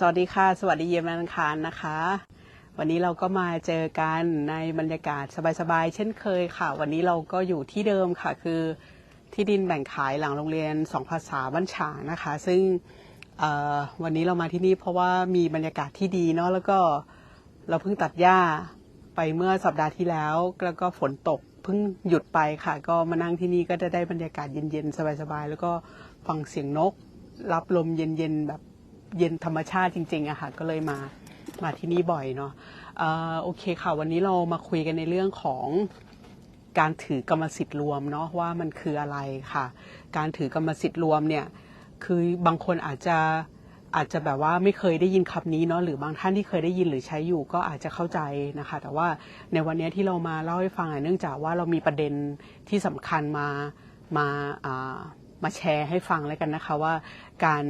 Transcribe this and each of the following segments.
สวัสดีค่ะ สวัสดีเย็นวันอังคารนะคะ วันนี้เราก็มาเจอกันในบรรยากาศสบายๆ เช่นเคยค่ะ วันนี้เราก็อยู่ที่เดิมค่ะ คือที่ดินแบ่งขายหลังโรงเรียนสองภาษาบ้านฉางนะคะ ซึ่งวันนี้เรามาที่นี่เพราะว่ามีบรรยากาศที่ดีเนาะแล้วก็เราเพิ่งตัดหญ้าไปเมื่อสัปดาห์ที่แล้ว แล้วก็ฝนตกเพิ่งหยุดไปค่ะ ก็มานั่งที่นี่ก็จะได้บรรยากาศเย็นๆสบายๆแล้วก็ฟังเสียงนก รับลมเย็นๆแบบ เย็นธรรมชาติจริงๆอะค่ะก็เลยมามาที่นี่บ่อยเนาะอ่อโอเคค่ะ วันนี้เรามาคุยกันในเรื่องของการถือกรรมสิทธิ์รวมเนาะว่ามันคืออะไรค่ะ การถือกรรมสิทธิ์รวมเนี่ยคือบางคนอาจจะอาจจะแบบว่าไม่เคยได้ยินคำนี้เนาะหรือบางท่านที่เคยได้ยินหรือใช้อยู่ก็อาจจะเข้าใจนะคะ แต่ว่าในวันนี้ที่เรามาเล่าให้ฟังเนื่องจากว่าเรามีประเด็นที่สำคัญมามาอ่ามาแชร์ให้ฟังแล้วกันนะคะว่าการ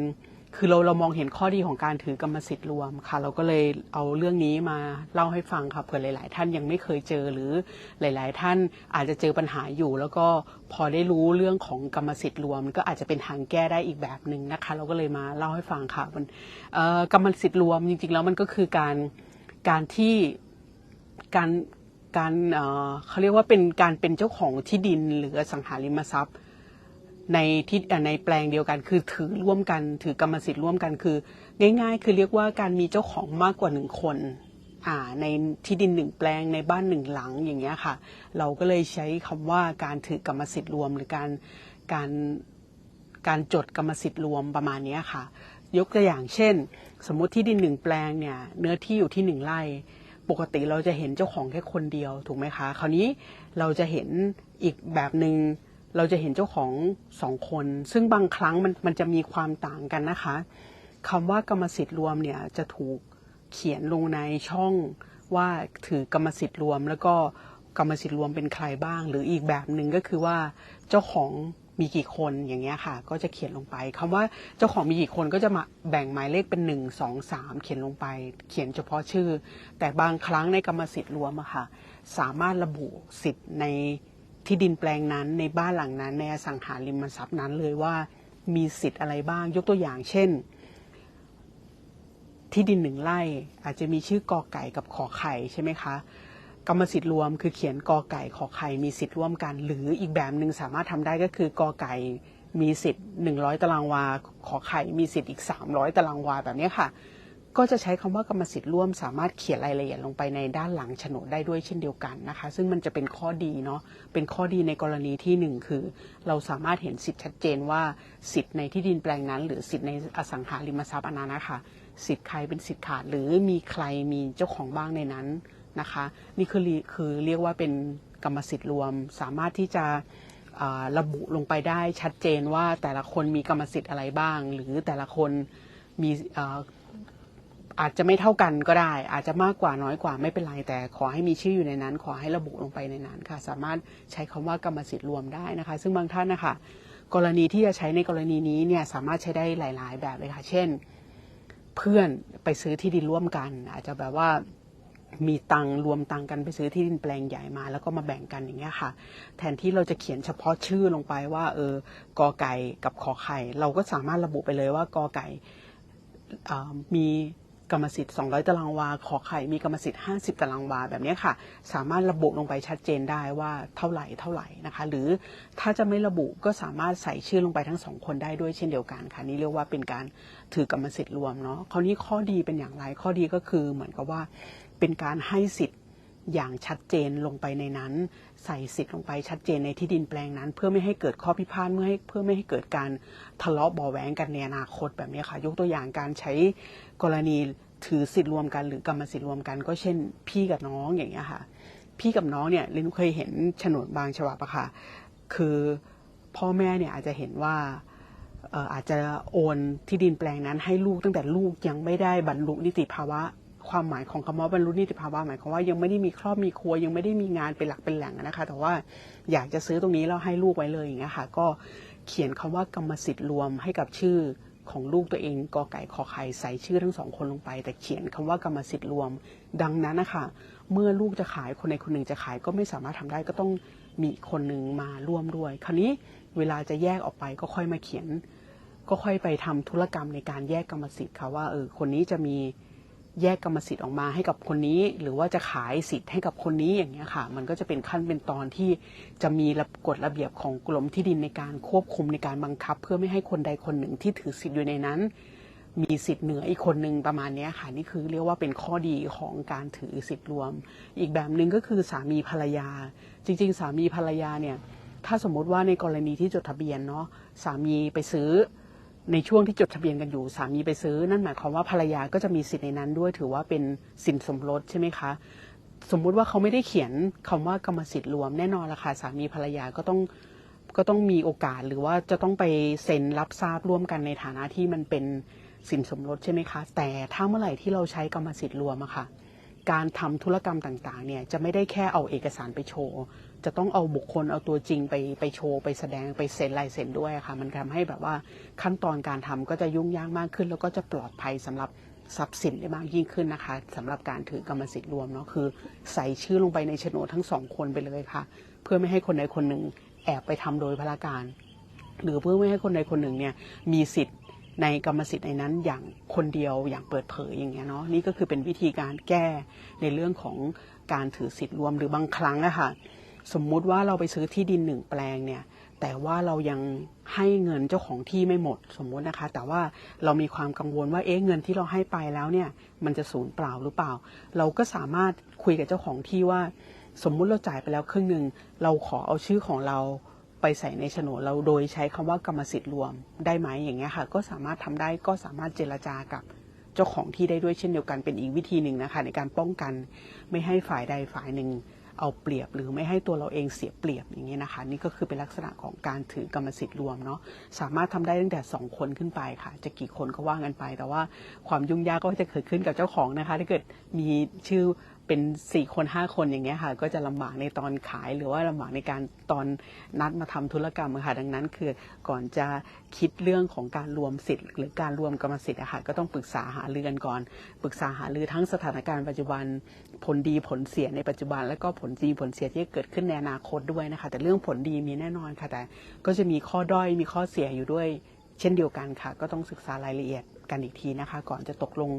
คือเราเรามองเห็นข้อดีของการถือกรรมสิทธิ์รวมค่ะ เราก็เลยเอาเรื่องนี้มาเล่าให้ฟังค่ะเผื่อหลาย ๆ ท่านยังไม่เคยเจอหรือหลาย ๆ ท่านอาจจะเจอปัญหาอยู่ แล้วก็พอได้รู้เรื่องของกรรมสิทธิ์รวม ก็อาจจะเป็นทางแก้ได้อีกแบบหนึ่งนะคะ เราก็เลยมาเล่าให้ฟังค่ะมันกรรมสิทธิ์รวมจริง ๆ แล้วมันก็คือการการที่การการเเขาเรียกว่าเป็นการเป็นเจ้าของที่ดินหรืออสังหาริมทรัพย์ ในที่ในแปลงเดียวกัน คือถือร่วมกันถือกรรมสิทธิ์ร่วมกันคือ ง่าย ๆ คือเรียกว่าการมีเจ้าของมากกว่าหนึ่งคนอ่าในที่ดินหนึ่งแปลงในบ้านหนึ่งหลังอย่างเงี้ยค่ะ เราก็เลยใช้คำว่าการถือกรรมสิทธิ์รวม หรือการการการจดกรรมสิทธิ์รวมประมาณนี้ค่ะ ยกตัวอย่างเช่น สมมุติที่ดินหนึ่งแปลงเนี่ยเนื้อที่อยู่ที่หนึ่งไร่ปกติเราจะเห็นเจ้าของแค่คนเดียวถูกไหมคะ คราวนี้เราจะเห็นอีกแบบหนึ่ง เราจะเห็นเจ้าของสองคน ซึ่งบางครั้งมันมันจะมีความต่างกันนะคะคำว่ากรรมสิทธิ์รวมเนี่ยจะถูกเขียนลงในช่องว่าถือกรรมสิทธิ์รวม แล้วก็กรรมสิทธิ์รวมเป็นใครบ้าง หรืออีกแบบหนึ่งก็คือว่าเจ้าของมีกี่คนอย่างเงี้ยค่ะ ก็จะเขียนลงไปคำว่าเจ้าของมีกี่คนก็จะมาแบ่งหมายเลขเป็นหนึ่งสองสามเขียนลงไป เขียนเฉพาะชื่อ แต่บางครั้งในกรรมสิทธิ์รวมอะค่ะ สามารถระบุสิทธิ์ใน ที่ดินแปลงนั้นในบ้านหลังนั้น ในอสังหาริมทรัพย์นั้นเลยว่ามีสิทธิ์อะไรบ้างยกตัวอย่าง เช่น ที่ดินหนึ่งไร่อาจจะมีชื่อกอไก่กับขอไข่ใช่ไหมคะกรรมสิทธิ์รวมคือเขียนกอไก่ขอไข่มีสิทธิ์ร่วมกัน หรืออีกแบบหนึ่งสามารถทำได้ก็คือกอไก่มีสิทธิ์ 100 ตารางวา ขอไข่มีสิทธิ์อีก 300 ตารางวาแบบนี้ค่ะ ก็จะใช้คำว่ากรรมสิทธิ์ร่วม สามารถเขียนรายละเอียดลงไปในด้านหลังโฉนดได้ด้วยเช่นเดียวกันนะคะ ซึ่งมันจะเป็นข้อดีเนาะเป็นข้อดีในกรณีที่หนึ่งคือ เราสามารถเห็นสิทธิ์ชัดเจนว่าสิทธิ์ในที่ดินแปลงนั้น หรือสิทธิ์ในอสังหาริมทรัพย์อันนั้นนะคะสิทธิ์ใครเป็นสิทธิ์ขาดหรือมีใครมีเจ้าของบ้างในนั้นนะคะ นี่คือคือเรียกว่าเป็นกรรมสิทธิ์รวม สามารถที่จะระบุลงไปได้ชัดเจนว่าแต่ละคนมีกรรมสิทธิ์อะไรบ้าง หรือแต่ละคนมี อาจจะไม่เท่ากันก็ได้ อาจจะมากกว่าน้อยกว่าไม่เป็นไรแต่ ขอให้มีชื่ออยู่ในนั้น ขอให้ระบุลงไปในนั้นค่ะ สามารถใช้คำว่ากรรมสิทธิ์รวมได้นะคะ ซึ่งบางท่านนะคะกรณีที่จะใช้ในกรณีนี้เนี่ยสามารถใช้ได้หลาย ๆ แบบเลยค่ะ เช่น เพื่อนไปซื้อที่ดินร่วมกัน อาจจะแบบว่ามีตังรวมตังกันไปซื้อที่ดินแปลงใหญ่มา แล้วก็มาแบ่งกันอย่างเงี้ยค่ะ แทนที่เราจะเขียนเฉพาะชื่อลงไปว่า เออกอไก่กับขอไข่ เราก็สามารถระบุไปเลยว่ากอไก่มี กรรมสิทธิ์ 200 ตารางวา ขอไข่มีกรรมสิทธิ์ 50 ตารางวาแบบนี้ค่ะ สามารถระบุลงไปชัดเจนได้ว่าเท่าไหร่เท่าไหร่นะคะ หรือถ้าจะไม่ระบุก็สามารถใส่ชื่อลงไปทั้งสองคนได้ด้วยเช่นเดียวกันค่ะนี่เรียกว่าเป็นการถือกรรมสิทธิ์รวมเนาะคราวนี้ข้อดีเป็นอย่างไรข้อดีก็คือเหมือนกับว่าเป็นการให้สิทธิ์ อย่างชัดเจนลงไปในนั้น ใส่สิทธิ์ลงไปชัดเจนในที่ดินแปลงนั้น เพื่อไม่ให้เกิดข้อพิพาทเมื่อให้เพื่อไม่ให้เกิดการทะเลาะเบาแหวงกันในอนาคตแบบนี้ค่ะ ยกตัวอย่างการใช้กรณีถือสิทธิ์รวมกัน หรือกรรมสิทธิ์รวมกัน ก็เช่น พี่กับน้องอย่างเงี้ยค่ะ พี่กับน้องเนี่ยลินเคยเห็นโฉนดบางฉบับอะค่ะ คือพ่อแม่เนี่ยอาจจะเห็นว่าอาจจะโอนที่ดินแปลงนั้นให้ลูกตั้งแต่ลูกยังไม่ได้บรรลุนิติภาวะ ความหมายของคำว่าบรรลุนิติภาวะหมายความว่ายังไม่ได้มีครอบมีครัวยังไม่ได้มีงานเป็นหลักเป็นแหล่งนะคะ แต่ว่าอยากจะซื้อตรงนี้แล้วให้ลูกไว้เลยอย่างเงี้ยค่ะ ก็เขียนคำว่ากรรมสิทธิ์รวมให้กับชื่อของลูกตัวเองกอไก่ขอไข่ใส่ชื่อทั้งสองคนลงไป แต่เขียนคำว่ากรรมสิทธิ์รวม ดังนั้นนะคะเมื่อลูกจะขายคนใดคนหนึ่งจะขายก็ไม่สามารถทำได้ก็ต้องมีคนหนึ่งมาร่วมด้วย คราวนี้เวลาจะแยกออกไปก็ค่อยมาเขียน ก็ค่อยไปทำธุรกรรมในการแยกกรรมสิทธิ์ค่ะว่าเออคนนี้จะมี แยกกรรมสิทธิ์ออกมาให้กับคนนี้ หรือว่าจะขายสิทธิ์ให้กับคนนี้อย่างเงี้ยค่ะ มันก็จะเป็นขั้นเป็นตอนที่จะมีะกฎระเบียบของกรมที่ดินในการควบคุมในการบังคับ เพื่อไม่ให้คนใดคนหนึ่งที่ถือสิทธิ์อยู่ในนั้น มีสิทธิ์เหนืออีกคนหนึ่งประมาณนี้ค่ะนี่คือเรียกว่าเป็นข้อดีของการถือสิทธิ์รวม อีกแบบหนึ่งก็คือสามีภรรยา จริง ๆ สามีภรรยาเนี่ยถ้าสมมติว่าในกรณีที่จดทะเบียนเนาะสามีไปซื้อ ในช่วงที่จดทะเบียนกันอยู่สามีไปซื้อ นั่นหมายความว่าภรรยาก็จะมีสิทธิ์ในนั้นด้วย ถือว่าเป็นสินสมรสใช่ไหมคะ สมมุติว่าเขาไม่ได้เขียนคำว่ากรรมสิทธิ์รวมแน่นอนละค่ะสามีภรรยาก็ต้องก็ต้องมีโอกาสหรือว่าจะต้องไปเซ็นรับทราบร่วมกันในฐานะที่มันเป็นสินสมรสใช่ไหมคะ แต่ถ้าเมื่อไหร่ที่เราใช้กรรมสิทธิ์รวมอะค่ะการทำธุรกรรมต่างๆเนี่ยจะไม่ได้แค่เอาเอกสารไปโชว์ จะต้องเอาบุคคลเอาตัวจริงไปไปโชว์ไปแสดงไปเซ็นลายเซ็นด้วยค่ะ มันทำให้แบบว่าขั้นตอนการทำก็จะยุ่งยากมากขึ้น แล้วก็จะปลอดภัยสำหรับทรัพย์สินได้มากยิ่งขึ้นนะคะสำหรับการถือกรรมสิทธิ์รวมเนาะคือ ใส่ชื่อลงไปในโฉนดทั้งสองคนไปเลยค่ะ เพื่อไม่ให้คนใดคนหนึ่งแอบไปทำโดยพลาการ หรือเพื่อไม่ให้คนใดคนหนึ่งเนี่ยมีสิทธิ์ในกรรมสิทธิ์ในนั้นอย่างคนเดียวอย่างเปิดเผยอย่างเงี้ยเนาะนี่ก็คือเป็นวิธีการแก้ในเรื่องของการถือสิทธิ์รวมหรือบางครั้งอะค่ะ สมมุติว่าเราไปซื้อที่ดินหนึ่งแปลงเนี่ย แต่ว่าเรายังให้เงินเจ้าของที่ไม่หมดสมมุตินะคะ แต่ว่าเรามีความกังวลว่าเอ๊ะเงินที่เราให้ไปแล้วเนี่ย มันจะสูญเปล่าหรือเปล่า เราก็สามารถคุยกับเจ้าของที่ว่า สมมุติเราจ่ายไปแล้วครึ่งหนึ่งเราขอเอาชื่อของเราไปใส่ในโฉนดเราโดยใช้คำว่ากรรมสิทธิ์รวมได้ไหมอย่างเงี้ยค่ะ ก็สามารถทำได้ก็สามารถเจรจากับเจ้าของที่ได้ด้วยเช่นเดียวกันเป็นอีกวิธีหนึ่งนะคะ ในการป้องกันไม่ให้ฝ่ายใดฝ่ายหนึ่ง เอาเปรียบหรือไม่ให้ตัวเราเองเสียเปรียบอย่างนี้นะคะ นี่ก็คือเป็นลักษณะของการถือกรรมสิทธิ์รวมเนาะสามารถทำได้ตั้งแต่ 2 คนขึ้นไปค่ะ จะกี่คนก็ว่ากันไป แต่ว่าความยุ่งยากก็จะเกิดขึ้นกับเจ้าของนะคะถ้าเกิดมีชื่อ เป็น4คน5คนอย่างเงี้ยค่ะ ก็จะลำบากในตอนขายหรือว่าลำบากในการตอนนัดมาทำธุรกรรมค่ะดังนั้น คือก่อนจะคิดเรื่องของการรวมสิทธิ์ หรือการรวมกรรมสิทธิ์อะค่ะก็ต้องปรึกษาหารือกันก่อนปรึกษาหารือทั้งสถานการณ์ปัจจุบันผลดีผลเสียในปัจจุบัน แล้วก็ผลดีผลเสียที่จะเกิดขึ้นในอนาคตด้วยนะคะ แต่เรื่องผลดีมีแน่นอนค่ะ แต่ก็จะมีข้อด้อยมีข้อเสียอยู่ด้วย เช่นเดียวกันค่ะ ก็ต้องศึกษารายละเอียดกันอีกทีนะคะ ก่อนจะตกลง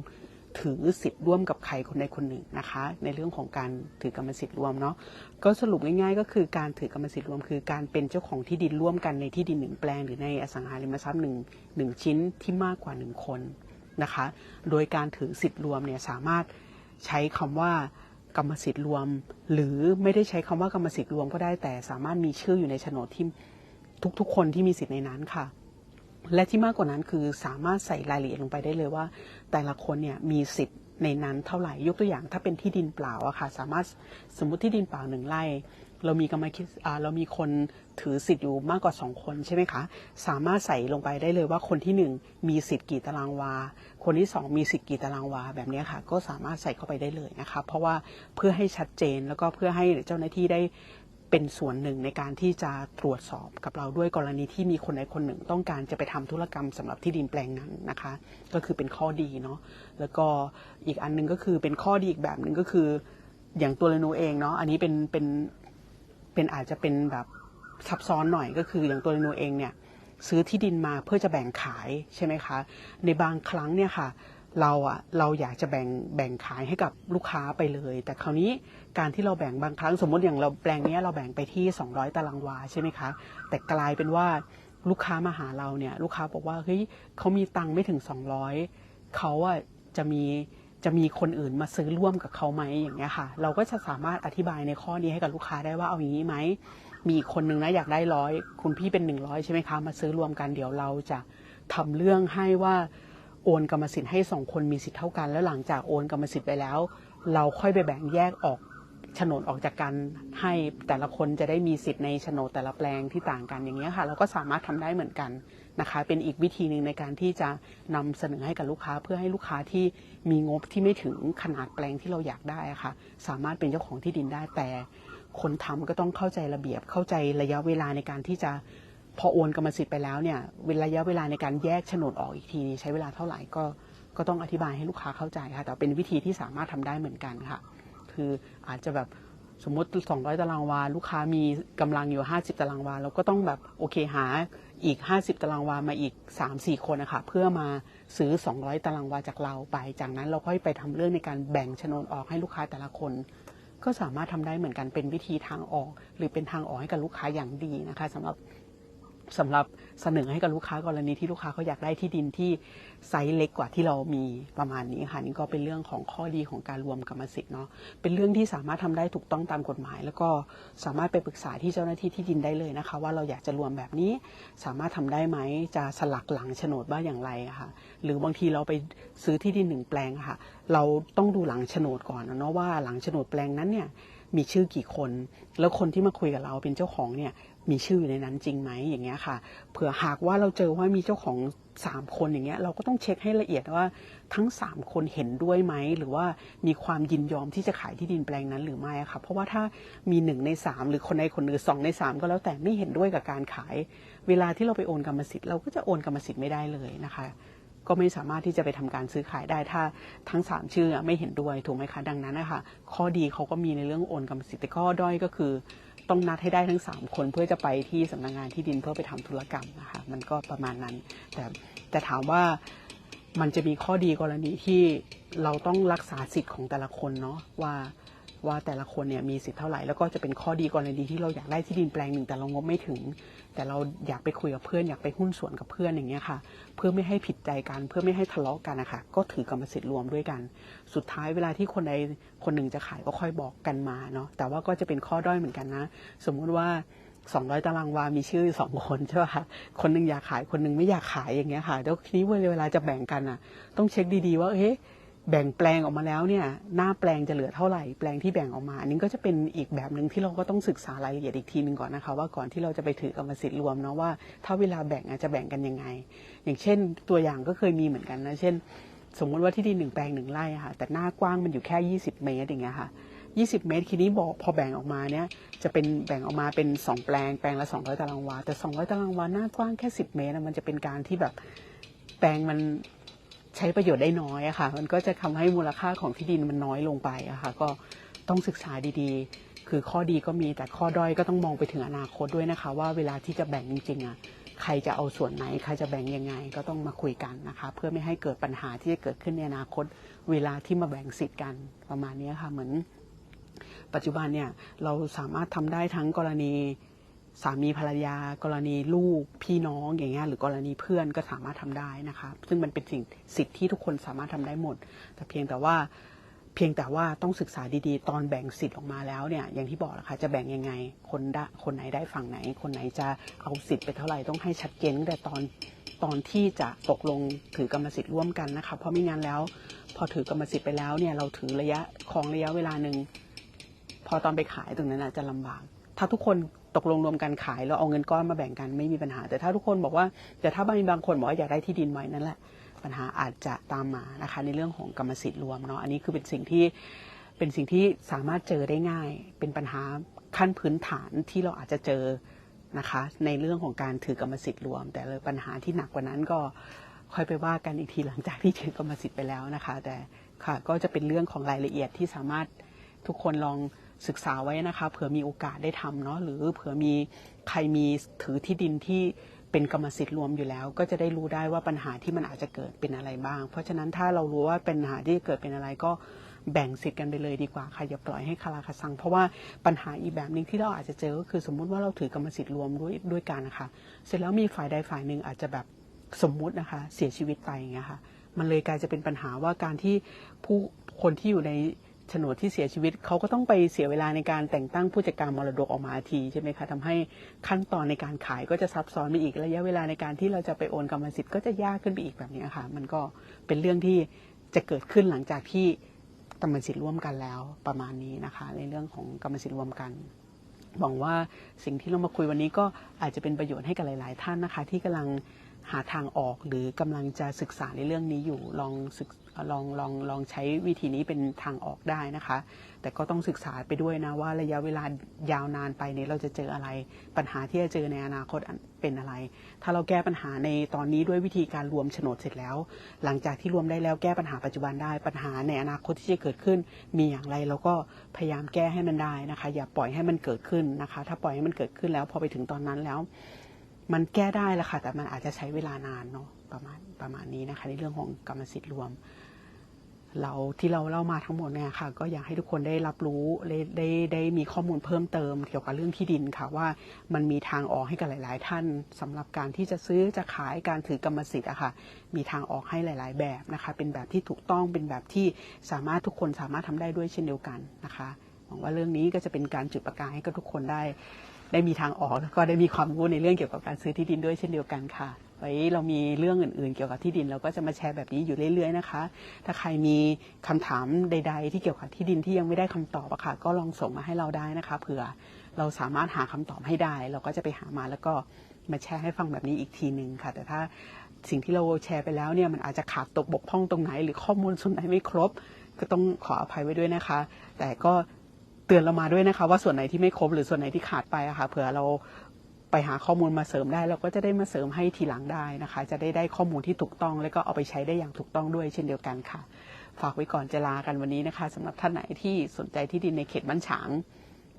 ถือสิทธิ์ร่วมกับใครคนใดคนหนึ่งนะคะ ในเรื่องของการถือกรรมสิทธิ์รวมเนาะก็สรุปง่ายๆ ก็คือการถือกรรมสิทธิ์รวม คือการเป็นเจ้าของที่ดินร่วมกันในที่ดินหนึ่งแปลงหรือในอสังหาริมทรัพย์หนึ่งหนึ่งชิ้นที่มากกว่าหนึ่งคนนะคะ โดยการถือสิทธิ์รวมเนี่ยสามารถใช้คำว่ากรรมสิทธิ์รวม หรือไม่ได้ใช้คำว่ากรรมสิทธิ์รวมก็ได้แต่สามารถมีชื่ออยู่ในโฉนดที่ทุกๆ คนที่มีสิทธิ์ในนั้นค่ะ และที่มากกว่านั้นคือสามารถใส่รายละเอียดลงไปได้เลยว่า แต่ละคนเนี่ยมีสิทธิ์ในนั้นเท่าไหร่ยกตัวอย่างถ้าเป็นที่ดินเปล่าอะค่ะสามารถสมมติที่ดินเปล่าหนึ่งไร่เรามีกรรมคิดเรามีคนถือสิทธิ์อยู่มากกว่าสองคนใช่ไหมคะ สามารถใส่ลงไปได้เลยว่าคนที่หนึ่งมีสิทธิ์กี่ตารางวา คนที่สองมีสิทธิ์กี่ตารางวา แบบนี้ค่ะ ก็สามารถใส่เข้าไปได้เลยนะคะ เพราะว่าเพื่อให้ชัดเจนแล้วก็เพื่อให้เจ้าหน้าที่ได้ เป็นส่วนหนึ่งในการที่จะตรวจสอบกับเราด้วยกรณีที่มีคนใดคนหนึ่งต้องการจะไปทำธุรกรรมสำหรับที่ดินแปลงนั้นนะคะ ก็คือเป็นข้อดีเนาะแล้วก็อีกอันหนึงก็คือเป็นข้อดีอีกแบบหนึ่งก็คือ อย่างตัวเรโนเองเนาะอันนี้เป็นเป็นเป็นอาจจะเป็นแบบซับซ้อนหน่อยก็คืออย่างตัวเรโนเองเนี่ยซื้อที่ดินมาเพื่อจะแบ่งขายใช่ไหมคะ ในบางครั้งเนี่ยค่ะ เราอะเราอยากจะแบ่งแบ่งขายให้กับลูกค้าไปเลย แต่คราวนี้การที่เราแบ่งบางครั้งสมมติอย่างเราแปลงนี้เราแบ่งไปที่ 200 ตารางวาใช่ไหมคะ แต่กลายเป็นว่าลูกค้ามาหาเราเนี่ยลูกค้าบอกว่าเฮ้ยเขามีตังค์ไม่ถึง 200เขาอะจะมีจะมีคนอื่นมาซื้อร่วมกับเขาไหมอย่างเงี้ยค่ะ เราก็จะสามารถอธิบายในข้อนี้ให้กับลูกค้าได้ว่าเอาอย่างนี้ไหมมีคนนึงนะอยากได้ร้อยคุณพี่เป็น 100 ใช่ไหมคะ มาซื้อรวมกันเดี๋ยวเราจะทำเรื่องให้ว่า โอนกรรมสิทธิ์ให้สองคนมีสิทธิ์เท่ากัน แล้วหลังจากโอนกรรมสิทธิ์ไปแล้ว เราค่อยไปแบ่งแยกออกโฉนดออกจากกันให้แต่ละคนจะได้มีสิทธิ์ในโฉนดแต่ละแปลงที่ต่างกันอย่างเงี้ยค่ะ เราก็สามารถทำได้เหมือนกันนะคะ เป็นอีกวิธีหนึ่งในการที่จะนำเสนอให้กับลูกค้า เพื่อให้ลูกค้าที่มีงบที่ไม่ถึงขนาดแปลงที่เราอยากได้ค่ะ สามารถเป็นเจ้าของที่ดินได้แต่ คนทำก็ต้องเข้าใจระเบียบเข้าใจระยะเวลาในการที่จะ พอโอนกรรมสิทธิ์ไปแล้วเนี่ยเวลาระยะเวลาในการแยกโฉนดออกอีกทีใช้เวลาเท่าไหร่ก็ก็ต้องอธิบายให้ลูกค้าเข้าใจค่ะ แต่เป็นวิธีที่สามารถทำได้เหมือนกันค่ะ คืออาจจะแบบสมมติ 200 ตารางวา ลูกค้ามีกำลังอยู่ 50 ตารางวา เราก็ต้องแบบโอเคหาอีก 50 ตารางวามาอีก 3-4 คนนะคะเพื่อมาซื้อ 200 ตารางวาจากเราไป จากนั้นเราค่อยไปทำเรื่องในการแบ่งโฉนดออกให้ลูกค้าแต่ละคน ก็สามารถทำได้เหมือนกันเป็นวิธีทางออก หรือเป็นทางออกให้กับลูกค้าอย่างดีนะคะสำหรับ สำหรับเสนอให้กับลูกค้ากรณีที่ลูกค้าเขาอยากได้ที่ดินที่ไซส์เล็กกว่าที่เรามีประมาณนี้ค่ะนี่ก็เป็นเรื่องของข้อดีของการรวมกรรมสิทธิ์เนาะเป็นเรื่องที่สามารถทำได้ถูกต้องตามกฎหมาย แล้วก็สามารถไปปรึกษาที่เจ้าหน้าที่ที่ดินได้เลยนะคะ ว่าเราอยากจะรวมแบบนี้สามารถทำได้ไหมจะสลักหลังโฉนดว่าอย่างไรค่ะหรือบางทีเราไปซื้อที่ดินหนึ่งแปลงค่ะ เราต้องดูหลังโฉนดก่อนเนาะว่าหลังโฉนดแปลงนั้นเนี่ยมีชื่อกี่คน แล้วคนที่มาคุยกับเราเป็นเจ้าของเนี่ย มีชื่อในนั้นจริงไหมอย่างเงี้ยค่ะ เผื่อหากว่าเราเจอว่ามีเจ้าของสามคนอย่างเงี้ยเราก็ต้องเช็คให้ละเอียดว่าทั้งสามคนเห็นด้วยไหม หรือว่ามีความยินยอมที่จะขายที่ดินแปลงนั้นหรือไม่ค่ะเพราะว่าถ้ามีหนึ่งในสามหรือคนใดคนหนึ่งสองในสามก็แล้วแต่ไม่เห็นด้วยกับการขาย เวลาที่เราไปโอนกรรมสิทธิ์เราก็จะโอนกรรมสิทธิ์ไม่ได้เลยนะคะก็ไม่สามารถที่จะไปทำการซื้อขายได้ถ้าทั้งสามชื่อไม่เห็นด้วยถูกไหมคะดังนั้นนะคะข้อดีเขาก็มีในเรื่องโอนกรรมสิทธิ์แต่ข้อด้อยก็คือ ต้องนัดให้ได้ทั้ง 3 คนเพื่อจะไปที่สำนักงงานที่ดินเพื่อไปทำธุรกรรมนะคะมันก็ประมาณนั้น แต่แต่ถามว่ามันจะมีข้อดีกรณีที่เราต้องรักษาสิทธิ์ของแต่ละคนเนาะว่า ว่าแต่ละคนเนี่ยมีสิทธิ์เท่าไหร่ แล้วก็จะเป็นข้อดีกรณีที่เราอยากได้ที่ดินแปลงหนึ่งแต่เรางบไม่ถึง แต่เราอยากไปคุยกับเพื่อนอยากไปหุ้นส่วนกับเพื่อนอย่างเงี้ยค่ะ เพื่อไม่ให้ผิดใจกัน เพื่อไม่ให้ทะเลาะกันนะคะก็ถือกรรมสิทธิ์รวมด้วยกัน สุดท้ายเวลาที่คนใดคนหนึ่งจะขายก็ค่อยบอกกันมาเนาะแต่ว่าก็จะเป็นข้อด้อยเหมือนกันนะ สมมุติว่า200 ตารางวา มีชื่อสองคนใช่ป่ะคะคนหนึ่งอยากขาย คนหนึ่งไม่อยากขายอย่างเงี้ยค่ะ แล้วทีนี้เวลาจะแบ่งกันอะ ต้องเช็คดีๆว่า เอ๊ะ แบ่งแปลงออกมาแล้วเนี่ยหน้าแปลงจะเหลือเท่าไหร่ แปลงที่แบ่งออกมาอันนี้ก็จะเป็นอีกแบบหนึ่งที่เราก็ต้องศึกษารายละเอียดอีกทีหนึ่งก่อนนะคะ ว่าก่อนที่เราจะไปถือกรรมสิทธิ์รวมเนาะว่าถ้าเวลาแบ่งจะแบ่งกันยังไง อย่างเช่นตัวอย่างก็เคยมีเหมือนกันนะ เช่น สมมติว่าที่ดินหนึ่งแปลงหนึ่งไร่ค่ะ แต่หน้ากว้างมันอยู่แค่ 20 เมตรอย่างเงี้ยค่ะ20 เมตรทีนี้บอกพอแบ่งออกมาเนี่ยจะเป็นแบ่งออกมาเป็น 2 แปลงแปลงละ 200 ตารางวาแต่ 200 ตารางวาหน้ากว้างแค่ 10 เมตรมันจะเป็นการที่แบบแปลงมัน ใช้ประโยชน์ได้น้อยอะค่ะ มันก็จะทำให้มูลค่าของที่ดินมันน้อยลงไปอะค่ะ ก็ต้องศึกษาดีๆ คือข้อดีก็มีแต่ข้อด้อยก็ต้องมองไปถึงอนาคตด้วยนะคะ ว่าเวลาที่จะแบ่งจริงๆอะใครจะเอาส่วนไหน ใครจะแบ่งยังไง ก็ต้องมาคุยกันนะคะ เพื่อไม่ให้เกิดปัญหาที่จะเกิดขึ้นในอนาคต เวลาที่มาแบ่งสิทธิ์กันประมาณนี้ค่ะเหมือน ปัจจุบันเนี่ยเราสามารถทำได้ทั้งกรณี สามีภรรยา กรณีลูกพี่น้องอย่างเงี้ยหรือกรณีเพื่อนก็สามารถทำได้นะคะซึ่งมันเป็นสิ่งสิทธิ์ที่ทุกคนสามารถทำได้หมด แต่เพียงแต่ว่าเพียงแต่ว่าต้องศึกษาดีๆ ตอนแบ่งสิทธิ์ออกมาแล้วเนี่ยอย่างที่บอกนะคะจะแบ่งยังไงคนได้คนไหนได้ฝั่งไหน คนไหนจะเอาสิทธิ์ไปเท่าไหร่ต้องให้ชัดเจนแต่ตอนตอนที่จะตกลงถือกรรมสิทธิ์ร่วมกันนะคะเพราะไม่งั้นแล้ว พอถือกรรมสิทธิ์ไปแล้วเนี่ยเราถือระยะของระยะเวลาหนึ่งพอตอนไปขายตรงนั้นจะลำบาก ถ้าทุกคน ตกลงรวมกันขายแล้วเอาเงินก้อนมาแบ่งกันไม่มีปัญหา แต่ถ้าทุกคนบอกว่าแต่ถ้าบางบางคนบอกว่าอยากได้ที่ดินไว้นั่นแหละ ปัญหาอาจจะตามมานะคะในเรื่องของกรรมสิทธิ์รวมเนาะอันนี้คือเป็นสิ่งที่เป็นสิ่งที่สามารถเจอได้ง่าย เป็นปัญหาขั้นพื้นฐานที่เราอาจจะเจอนะคะในเรื่องของการถือกรรมสิทธิ์รวม แต่เลยปัญหาที่หนักกว่านั้นก็ค่อยไปว่ากันอีกทีหลังจากที่ถือกรรมสิทธิ์ไปแล้วนะคะ แต่ค่ะก็จะเป็นเรื่องของรายละเอียดที่สามารถทุกคนลอง ศึกษาไว้นะคะเผื่อมีโอกาสได้ทำเนาะหรือเผื่อมีใครมีถือที่ดินที่เป็นกรรมสิทธิ์รวมอยู่แล้ว ก็จะได้รู้ได้ว่าปัญหาที่มันอาจจะเกิดเป็นอะไรบ้าง เพราะฉะนั้นถ้าเรารู้ว่าปัญหาที่เกิดเป็นอะไรก็แบ่งสิทธิ์กันไปเลยดีกว่าค่ะอย่าปล่อยให้คาราคาซัง เพราะว่าปัญหาอีกแบบหนึ่งที่เราอาจจะเจอก็คือสมมุติว่าเราถือกรรมสิทธิ์รวมด้วยด้วยกันนะคะเสร็จแล้วมีฝ่ายใดฝ่ายหนึ่งอาจจะแบบสมมุตินะคะเสียชีวิตไปอย่างเงี้ยค่ะมันเลยกลายจะเป็นปัญหาว่าการที่ผู้คนที่อยู่ใน ฉนดที่เสียชีวิตเขาก็ต้องไปเสียเวลาในการแต่งตั้งผู้จัดการมรดกออกมาทีใช่ไหมคะทำให้ขั้นตอนในการขายก็จะซับซ้อนไปอีกระยะเวลาในการที่เราจะไปโอนกรรมสิทธิ์ก็จะยากขึ้นไปอีกแบบนี้ค่ะ มันก็เป็นเรื่องที่จะเกิดขึ้นหลังจากที่กรรมสิทธิ์ร่วมกันแล้วประมาณนี้นะคะ ในเรื่องของกรรมสิทธิ์ร่วมกันหวังว่าสิ่งที่เรามาคุยวันนี้ก็อาจจะเป็นประโยชน์ให้กับหลาย ๆ ท่านนะคะ ที่กำลังหาทางออกหรือกำลังจะศึกษาในเรื่องนี้อยู่ลองศึก ลองลองลองใช้วิธีนี้เป็นทางออกได้นะคะ แต่ก็ต้องศึกษาไปด้วยนะว่าระยะเวลายาวนานไปเนี่ยเราจะเจออะไร ปัญหาที่จะเจอในอนาคตเป็นอะไร ถ้าเราแก้ปัญหาในตอนนี้ด้วยวิธีการรวมโฉนดเสร็จแล้ว หลังจากที่รวมได้แล้วแก้ปัญหาปัจจุบันได้ปัญหาในอนาคตที่จะเกิดขึ้น มีอย่างไรเราก็พยายามแก้ให้มันได้นะคะ อย่าปล่อยให้มันเกิดขึ้นนะคะ ถ้าปล่อยให้มันเกิดขึ้นแล้วพอไปถึงตอนนั้นแล้ว มันแก้ได้ละค่ะแต่มันอาจจะใช้เวลานานเนาะประมาณประมาณนี้นะคะในเรื่องของกรรมสิทธิ์รวม เราที่เราเล่ามาทั้งหมดเนี่ยค่ะ ก็อยากให้ทุกคนได้รับรู้ได้ได้ได้มีข้อมูลเพิ่มเติมเกี่ยวกับเรื่องที่ดินค่ะ ว่ามันมีทางออกให้กับหลาย ๆ ท่านสำหรับการที่จะซื้อจะขายการถือกรรมสิทธิ์อะค่ะ มีทางออกให้หลาย ๆ แบบนะคะ เป็นแบบที่ถูกต้องเป็นแบบที่สามารถทุกคนสามารถทำได้ด้วยเช่นเดียวกันนะคะหวังว่าเรื่องนี้ก็จะเป็นการจุดประกายให้กับทุกคนได้ ได้มีทางออกแล้วก็ได้มีความรู้ในเรื่องเกี่ยวกับการซื้อที่ดินด้วยเช่นเดียวกันค่ะ ไว้เรามีเรื่องอื่น ๆ เกี่ยวกับที่ดิน เราก็จะมาแชร์แบบนี้อยู่เรื่อยๆนะคะ ถ้าใครมีคำถามใด ๆ ที่เกี่ยวกับที่ดินที่ยังไม่ได้คำตอบอะค่ะ ก็ลองส่งมาให้เราได้นะคะเผื่อเราสามารถหาคำตอบให้ได้ เราก็จะไปหามาแล้วก็มาแชร์ให้ฟังแบบนี้อีกทีหนึ่งค่ะ แต่ถ้าสิ่งที่เราแชร์ไปแล้วเนี่ยมันอาจจะขาดตกบกพร่องตรงไหน หรือข้อมูลส่วนไหนไม่ครบ ก็ต้องขออภัยไว้ด้วยนะคะ แต่ก็เตือนเรามาด้วยนะคะ ว่าส่วนไหนที่ไม่ครบหรือส่วนไหนที่ขาดไปอะค่ะเผื่อเรา ไปหาข้อมูลมาเสริมได้เราก็จะได้มาเสริมให้ทีหลังได้นะคะ จะได้ได้ข้อมูลที่ถูกต้อง แล้วก็เอาไปใช้ได้อย่างถูกต้องด้วยเช่นเดียวกันค่ะ ฝากไว้ก่อนจะลากันวันนี้นะคะสำหรับท่านไหนที่สนใจที่ดินในเขตบ้านฉาง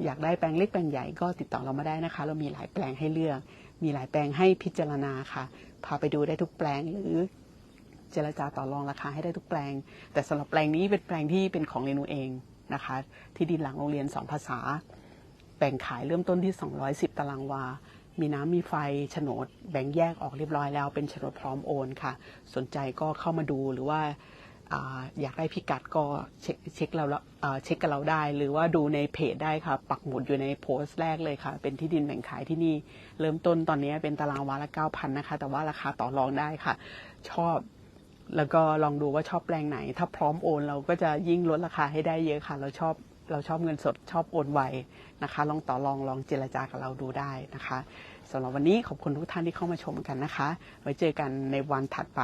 อยากได้แปลงเล็กแปลงใหญ่ก็ติดต่อเรามาได้นะคะ เรามีหลายแปลงให้เลือก มีหลายแปลงให้พิจารณาค่ะ พาไปดูได้ทุกแปลงหรือเจรจาต่อรองราคาให้ได้ทุกแปลง แต่สำหรับแปลงนี้เป็นแปลงที่เป็นของเรนูเองนะคะ ที่ดินหลังโรงเรียนสองภาษาแบ่งขายเริ่มต้นที่ 210 ตารางวา มีน้ำมีไฟโฉนดแบ่งแยกออกเรียบร้อยแล้ว เป็นโฉนดพร้อมโอนค่ะ สนใจก็เข้ามาดูหรือว่าอยากได้พิกัดก็เช็คเราอ่าเช็คกับเราได้ หรือว่าดูในเพจได้ค่ะ ปักหมุดอยู่ในโพสต์แรกเลยค่ะ เป็นที่ดินแบ่งขายที่นี่ เริ่มต้นตอนนี้เป็นตารางวาละ9,000นะคะ แต่ว่าราคาต่อรองได้ค่ะ ชอบแล้วก็ลองดูว่าชอบแปลงไหน ถ้าพร้อมโอนเราก็จะยิ่งลดราคาให้ได้เยอะค่ะ เราชอบ เราชอบเงินสดชอบโอนไวนะคะ ลองต่อรองลองเจรจากับเราดูได้นะคะสำหรับวันนี้ขอบคุณทุกท่านที่เข้ามาชมกันนะคะ ไว้เจอกันในวันถัดไป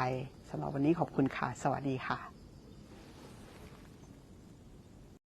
สำหรับวันนี้ขอบคุณค่ะ สวัสดีค่ะ